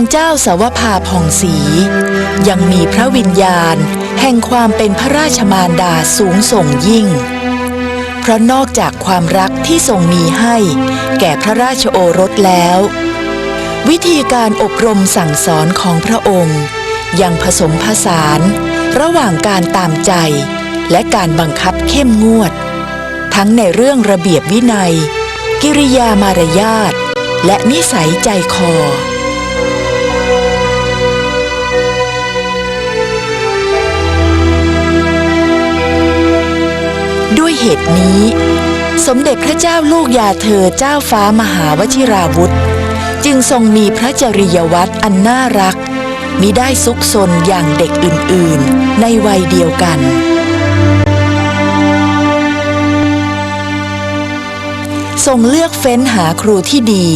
างเจ้าสาวภาผ่องศรียังมีพระวิญญาณ แห่งความเป็นพระราชมารดาสูงส่งยิ่ง เพราะนอกจากความรักที่ทรงมีให้ แก่พระราชโอรสแล้ว วิธีการอบรมสั่งสอนของพระองค์ ยังผสมผสาน ระหว่างการตามใจ และการบังคับเข้มงวด ทั้งในเรื่องระเบียบวินัย กิริยามารยาทและนิสัยใจคอ เหตุนี้ สมเด็จพระเจ้าลูกยาเธอเจ้าฟ้ามหาวชิราวุธ จึงทรงมีพระจริยวัตรอันน่ารักมิได้ซุกซนอย่างเด็กอื่นๆ ในวัยเดียวกัน ทรงเลือกเฟ้นหาครูที่ดี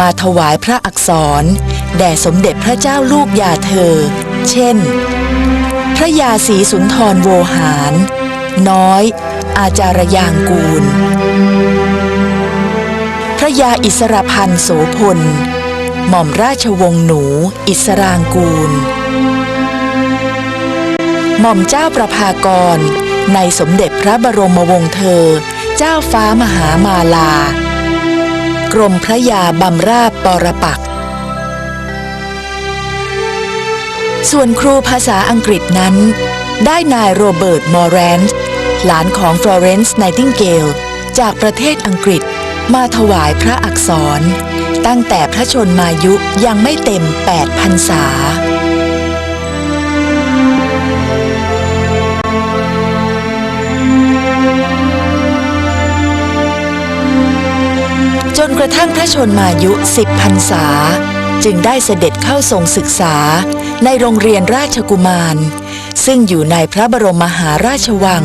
มาถวายพระอักษร แด่สมเด็จพระเจ้าลูกยาเธอ เช่น พระยาศรีสุนทรโวหาร น้อย อาจารยางกูล พระยาอิสรพันธ์โสพล หม่อมราชวงศ์หนู อิสรางกูล หม่อมเจ้าประภากร ในสมเด็จพระบรมวงศ์เธอ เจ้าฟ้ามหามาลา กรมพระยาบำราบปรปักส่วนครูภาษาอังกฤษนั้น ได้นายโรเบิร์ต มอร์แรนซ์ หลานของฟลอเรนซ์ไนติงเกล จากประเทศอังกฤษมาถวายพระอักษร ตั้งแต่พระชนมายุยังไม่เต็ม8พรรษาจนกระทั่งพระชนมายุสิบพรรษา จึงได้เสด็จเข้าทรงศึกษาในโรงเรียนราชกุมาร ซึ่งอยู่ในพระบรมมหาราชวัง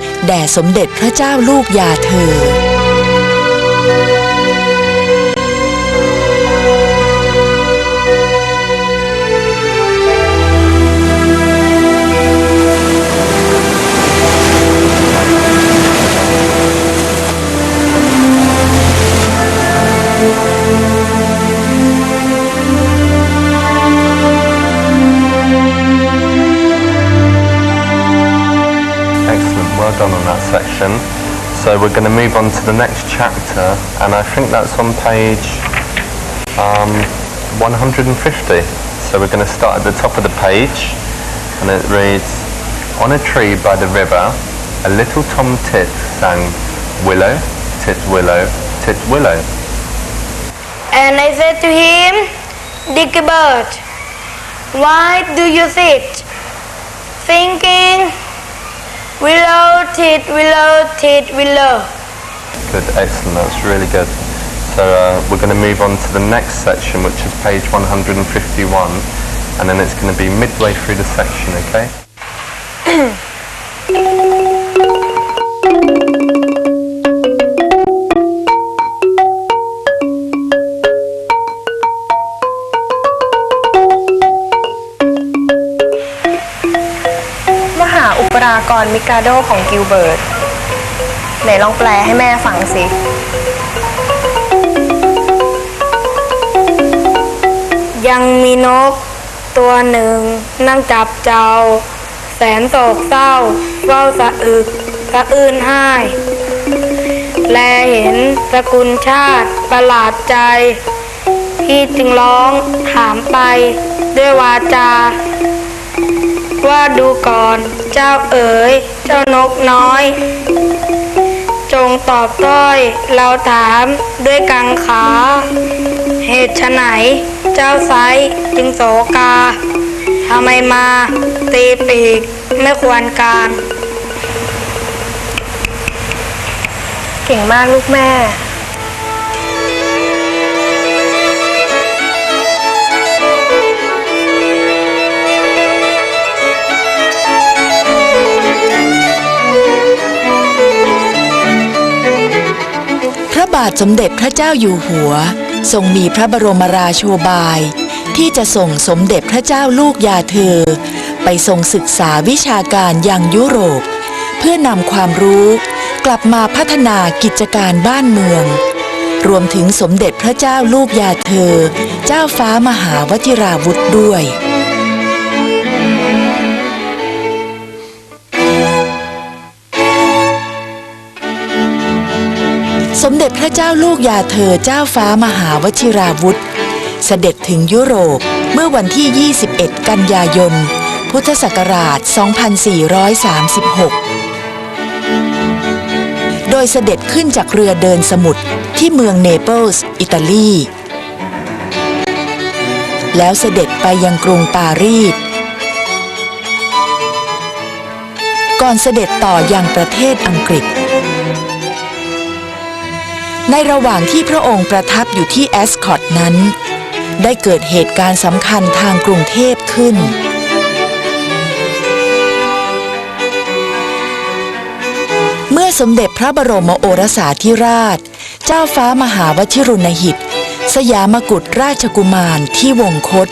แด่สมเด็จพระเจ้าลูกยาเธอ done on that section. So we're going to move on to the next chapter, and I think that's on page um, 150. So we're going to start at the top of the page, and it reads, On a tree by the river, a little tom tit sang, Willow, tit willow, tit willow. And I said to him, Dicky Bird, why do you sit thinking, willow, tit, willow, tit, willow? Good, excellent, that's really good. So uh, we're going to move on to the next section, which is page 151, and then it's going to be midway through the section, okay? มิกาโดของกิลเบิร์ตไหนลองแปลให้แม่ฟังสิ ยังมีนกตัวหนึ่ง นั่งจับเจ้า แสนโศกเศร้าเฝ้าสะอึกสะอื้นไห้แลเห็นสกุลชาติประหลาดใจ พี่จึงร้องถามไปด้วยวาจา ว่าดูก่อนเจ้าเอ๋ย เจ้านกน้อย จงตอบต้อยเราถามด้วยกังขา เหตุไฉนเจ้าไซจึงโศกาทำไมมาตีปีกไม่ควรการ เก่งมากลูกแม่าทสมเด็จพระเจ้าอยู่หัว ทรงมีพระบรมราโชบาย ที่จะส่งสมเด็จพระเจ้าลูกยาเธอ ไปทรงศึกษาวิชาการยังยุโรป เพื่อนำความรู้กลับมาพัฒนากิจการบ้านเมือง รวมถึงสมเด็จพระเจ้าลูกยาเธอ เจ้าฟ้ามหาวชิราวุธด้วย สมเด็จพระเจ้าลูกยาเธอเจ้าฟ้ามหาวชิราวุธ เสด็จถึงยุโรปเมื่อวันที่ 21 กันยายน พุทธศักราช 2436 โดยเสด็จขึ้นจากเรือเดินสมุทรที่เมืองเนเปิลส์ อิตาลี แล้วเสด็จไปยังกรุงปารีส ก่อนเสด็จต่อยังประเทศอังกฤษ ในระหว่างที่พระองค์ประทับอยู่ที่แอสคอตนั้น ได้เกิดเหตุการณ์สำคัญทางกรุงเทพขึ้น เมื่อสมเด็จพระบรมโอรสาธิราช เจ้าฟ้ามหาวชิรุณหิต สยามกุฎราชกุมารที่วงคต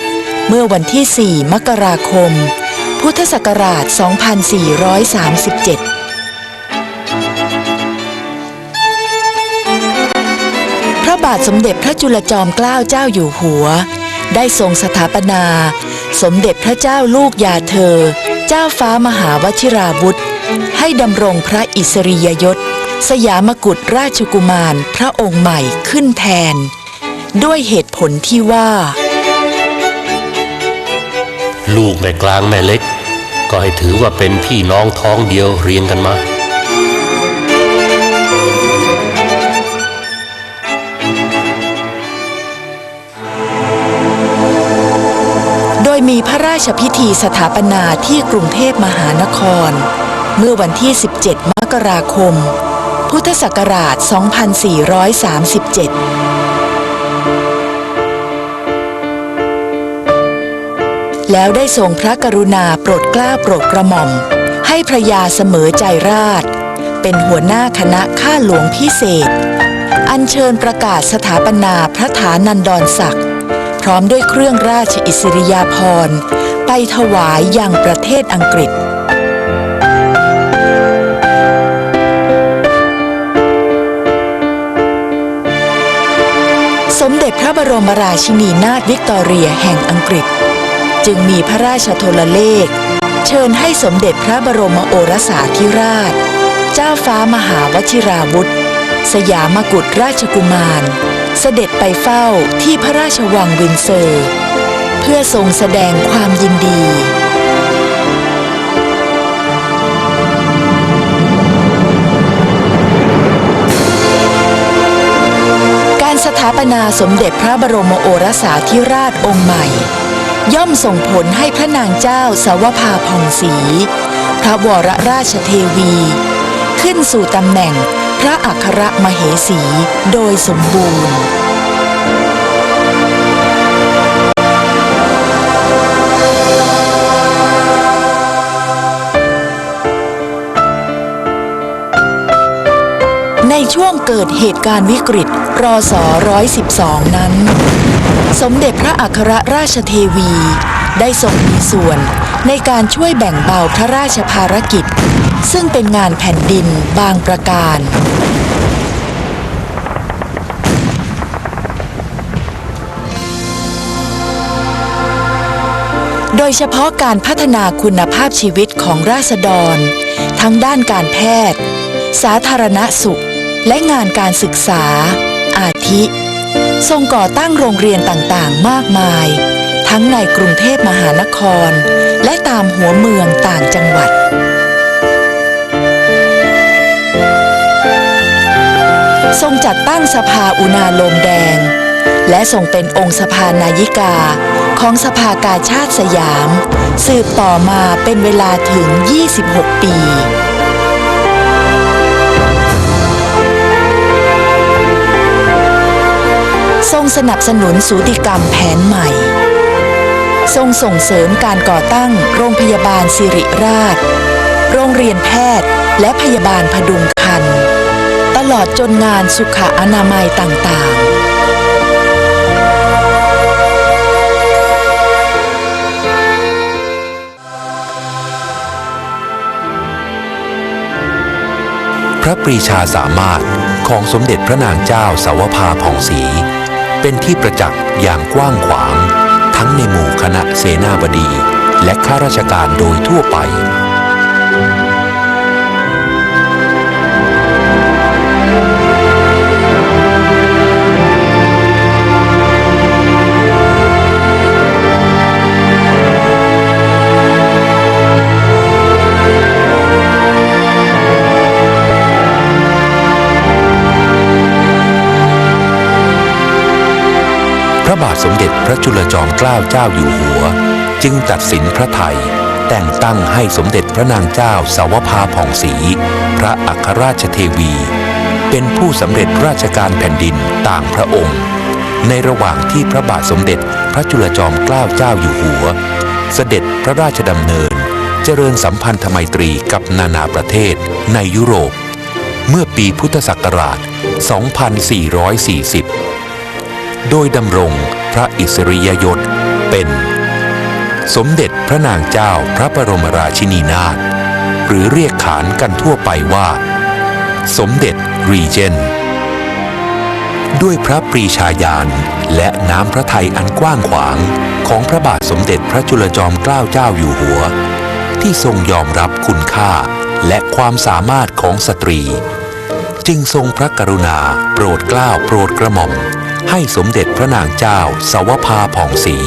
เมื่อวันที่ 4 มกราคม พุทธศักราช 2437าทสมเด็จพระจุลจอมเกล้าเจ้าอยู่หัว ได้ทรงสถาปนา สมเด็จพระเจ้าลูกยาเธอ เจ้าฟ้ามหาวชิราวุธ ให้ดำรงพระอิสริยยศ สยามกุฎราชกุมารพระองค์ใหม่ขึ้นแทน ด้วยเหตุผลที่ว่า ลูกแม่กลางแม่เล็ก ก็ให้ถือว่าเป็นพี่น้องท้องเดียวเรียงกันมา ชพิธีสถาปนาที่กรุงเทพมหานคร เมื่อวันที่ 17 มกราคม พุทธศักราช 2437แล้วได้ทรงพระกรุณาโปรดเกล้าโปรดกระหม่อม ให้พระยาเสมอใจราช เป็นหัวหน้าคณะข้าหลวงพิเศษ อัญเชิญประกาศสถาปนาพระฐานันดรศักดิ์ พร้อมด้วยเครื่องราชอิสริยาภรณ์ ไปถวายยังประเทศอังกฤษ สมเด็จพระบรมราชินีนาถวิกตอเรียแห่งอังกฤษ จึงมีพระราชโทรเลข เชิญให้สมเด็จพระบรมโอรสาธิราช เจ้าฟ้ามหาวชิราวุธ สยามกุฎราชกุมาร เสด็จไปเฝ้าที่พระราชวังวินเซอร์ พื่อทรงแสดงความยินดี การสถาปนาสมเด็จพระบรมโอรสาธิราชองค์ใหม่ ย่อมส่งผลให้พระนางเจ้าสาวภาผ่องศรีพระวรราชเทวี ขึ้นสู่ตำแหน่งพระอัครมเหสีโดยสมบูรณ์ ช่วงเกิดเหตุการณ์วิกฤตรอสอ112 นั้น สมเด็จพระอัครราชเทวี ได้ทรงมีส่วนในการช่วยแบ่งเบาพระราชภารกิจ ซึ่งเป็นงานแผ่นดินบางประการ โดยเฉพาะการพัฒนาคุณภาพชีวิตของราษฎร ทั้งด้านการแพทย์ สาธารณสุข และงานการศึกษา อาทิ ทรงก่อตั้งโรงเรียนต่างๆ มากมาย ทั้งในกรุงเทพมหานคร และตามหัวเมืองต่างจังหวัด ทรงจัดตั้งสภาอุณาโลมแดง และทรงเป็นองค์สภานายิกาของสภากาชาติสยาม สืบต่อมาเป็นเวลาถึง 26 ปี ทรงสนับสนุนสูติกรรมแผนใหม่ ทรงส่งเสริมการก่อตั้งโรงพยาบาลสิริราช โรงเรียนแพทย์และพยาบาลพดุงครรภ์ตลอดจนงานสุขอนามัยต่างๆพระปรีชาสามารถของสมเด็จพระนางเจ้าสาวภาผ่องศรี เป็นที่ประจักษ์อย่างกว้างขวาง ทั้งในหมู่คณะเสนาบดี และข้าราชการโดยทั่วไป ระจุลจอมเกล้าเจ้าอยู่หัว จึงตัดสินพระไทย แต่งตั้งให้สมเด็จพระนางเจ้าสาวภาผ่องศรีพระอัครราชเทวี เป็นผู้สำเร็จราชการแผ่นดินต่างพระองค์ ในระหว่างที่พระบาทสมเด็จพระจุลจอมเกล้าเจ้าอยู่หัว เสด็จพระราชดำเนิน เจริญสัมพันธไมตรีกับนานาประเทศในยุโรป เมื่อปีพุทธศักราช 2440 โดยดำรงพระอิสริยยศเป็น สมเด็จพระนางเจ้าพระบรมราชินีนาถหรือเรียกขานกันทั่วไปว่า สมเด็จรีเจนด้วยพระปรีชาญาณและน้ำพระทัยอันกว้างขวางของพระบาทสมเด็จพระจุลจอมเกล้าเจ้าอยู่หัว ที่ทรงยอมรับคุณค่าและความสามารถของสตรี จึงทรงพระกรุณา โปรดเกล้าโปรดกระหม่อม ให้สมเด็จพระนางเจ้า สวภาผ่องศรี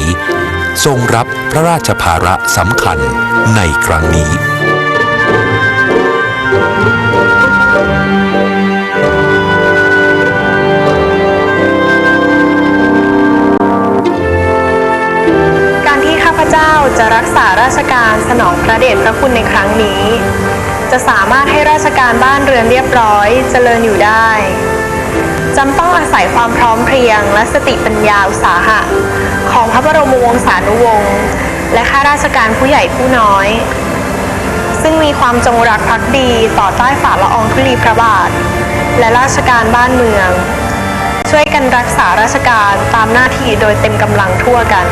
ทรงรับพระราชภาระสำคัญในครั้งนี้การที่ข้าพเจ้าจะรักษาราชการสนองพระเดชพระคุณในครั้งนี้ จะสามารถให้ราชการบ้านเรือนเรียบร้อยเจริญอยู่ได้จำต้องอาศัยความพร้อมเพรียง และสติปัญญาอุตสาหะ ของพระบรมวงศานุวงศ์และข้าราชการผู้ใหญ่ผู้น้อย ซึ่งมีความจงรักภักดีต่อใต้ฝ่าละอองธุลีพระบาท และราชการบ้านเมือง ช่วยกันรักษาราชการตามหน้าที่โดยเต็มกำลังทั่วกัน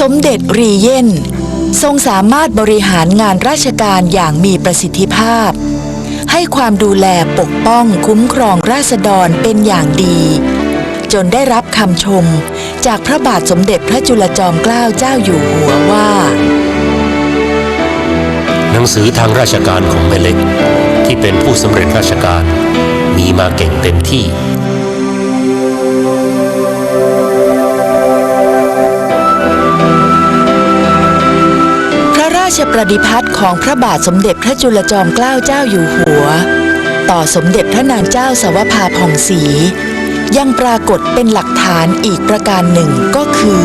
สมเด็จรีเย่น ทรงสามารถบริหารงานราชการอย่างมีประสิทธิภาพ ให้ความดูแลปกป้องคุ้มครองราษฎรเป็นอย่างดี จนได้รับคำชม จากพระบาทสมเด็จพระจุลจอมเกล้าเจ้าอยู่หัวว่า หนังสือทางราชการของแม่เล็ก ที่เป็นผู้สำเร็จราชการ มีมาเก่งเต็มที่ ชประดิพัฒน์ของพระบาทสมเด็จพระจุลจอมเกล้าเจ้าอยู่หัว ต่อสมเด็จพระนางเจ้าสาวภาผ่องศรียังปรากฏเป็นหลักฐานอีกประการหนึ่งก็คือ